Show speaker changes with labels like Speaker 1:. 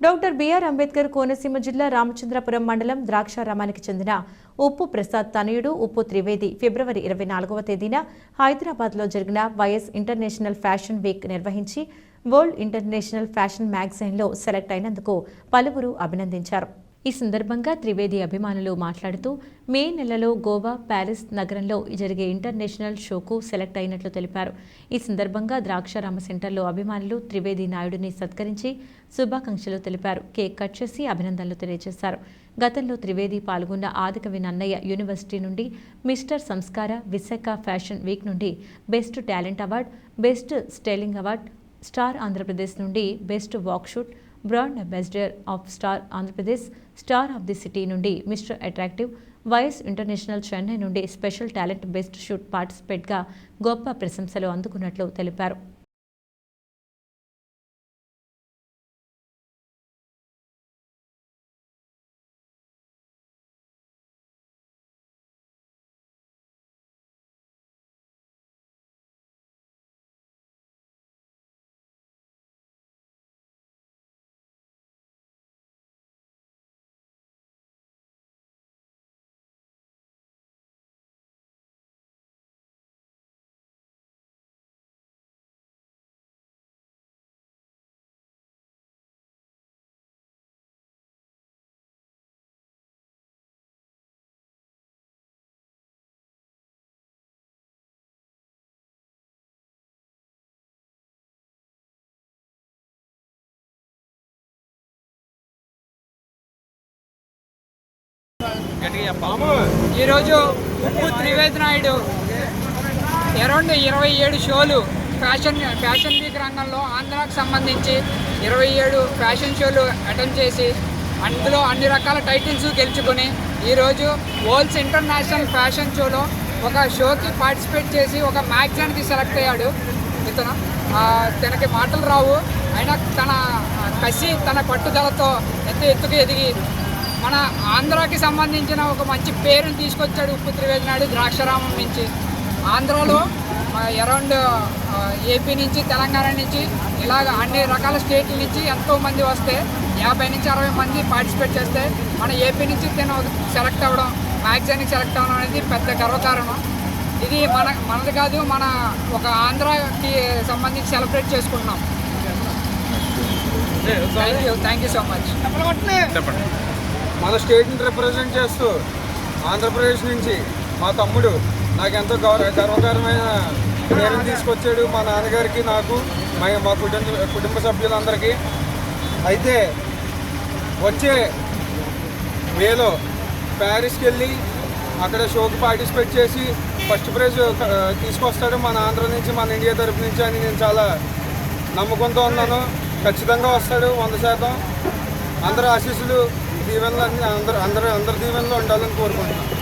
Speaker 1: Doctor BR Ambedkar Konaseema జిల్లా రామచంద్రపురం మండలం ద్రాక్షారామానికి చెందిన ఉప్పు ప్రసాద్ తనయుడు ఉప్పు త్రివేది ఫిబ్రవరి ఇరవై నాలుగవ తేదీన హైదరాబాద్లో జరిగిన Y S international fashion week నిర్వహించి వరల్డ్ ఇంటర్నేషనల్ ఫ్యాషన్ మ్యాగజైన్లో సెలెక్ట్ అయినందుకు పలువురు అభినందించారు. ఈ సందర్భంగా త్రివేది అభిమానులు మాట్లాడుతూ మే నెలలో గోవా ప్యారిస్ నగరంలో జరిగే ఇంటర్నేషనల్ షోకు సెలెక్ట్ అయినట్లు తెలిపారు. ఈ సందర్భంగా ద్రాక్షారామ సెంటర్లో అభిమానులు త్రివేది నాయుడిని సత్కరించి శుభాకాంక్షలు తెలిపారు. కేక్ కట్ చేసి అభినందనలు తెలియజేశారు. గతంలో త్రివేది పాల్గొన్న ఆదికవి నన్నయ్య యూనివర్సిటీ నుండి mister Samskara Visakha fashion week నుండి best talent award best styling award star Andhra Pradesh నుండి best walk shoot brand ambassador of star Andhra Pradesh star of the city నుండి mister attractive YS international Chennai నుండి special talent best shoot పార్టిసిపేట్గా గొప్ప ప్రశంసలు అందుకున్నట్లు తెలిపారు.
Speaker 2: ఈరోజు ఉప్పు Trivedi Naidu. Around ఇరవై ఏడు షోలు ఫ్యాషన్ ఫ్యాషన్ వీక్ రంగంలో ఆంధ్రాకు సంబంధించి ఇరవై ఏడు ఫ్యాషన్ షోలు అటెండ్ చేసి అందులో అన్ని రకాల టైటిల్స్ గెలుచుకొని ఈరోజు వరల్డ్స్ ఇంటర్నేషనల్ ఫ్యాషన్ షోలో ఒక షోకి పార్టిసిపేట్ చేసి ఒక మ్యాగ్జైన్కి సెలెక్ట్ అయ్యాడు ఇతను. తనకి మాటలు రావు. అయినా తన కసి తన పట్టుదలతో ఎంత ఎత్తుకు ఎదిగి మన ఆంధ్రాకి సంబంధించిన ఒక మంచి పేరుని తీసుకొచ్చాడు ఉప్పు త్రివేది నాయుడు ద్రాక్షారామం నుంచి. ఆంధ్రాలో అరౌండ్ ఏపీ నుంచి తెలంగాణ నుంచి ఇలాగ అన్ని రకాల స్టేట్ల నుంచి ఎంతో మంది వస్తే యాభై నుంచి అరవై మంది పార్టిసిపేట్ చేస్తే మన ఏపీ నుంచి తను సెలెక్ట్ అవ్వడం మ్యాగజైన్కి సెలెక్ట్ అవ్వడం అనేది పెద్ద గర్వకారణం. ఇది మన మనది కాదు మన ఒక ఆంధ్రాకి సంబంధించి సెలబ్రేట్ చేసుకుంటున్నాం. Thank you thank you so much
Speaker 3: చెప్పండి.
Speaker 4: మన స్టేట్ని రిప్రజెంట్ చేస్తూ ఆంధ్రప్రదేశ్ నుంచి మా తమ్ముడు నాకు ఎంతో గౌరవ గర్వకరమైన పేరుని తీసుకొచ్చాడు మా నాన్నగారికి నాకు మా మా కుటుంబ కుటుంబ సభ్యులందరికీ. అయితే వచ్చే మేలో ప్యారిస్కి వెళ్ళి అక్కడ షోకి పార్టిసిపేట్ చేసి ఫస్ట్ ప్రైజ్ తీసుకొస్తాడు మన ఆంధ్ర నుంచి మన ఇండియా తరపు నుంచి అని నేను చాలా నమ్మకంతో ఉన్నాను. ఖచ్చితంగా వస్తాడు వంద శాతం. అందరు ఆశీస్సులు దీవెనలు అందరూ అందరు అందరు అందరి దీవెనలు ఉండాలని కోరుకుంటున్నాను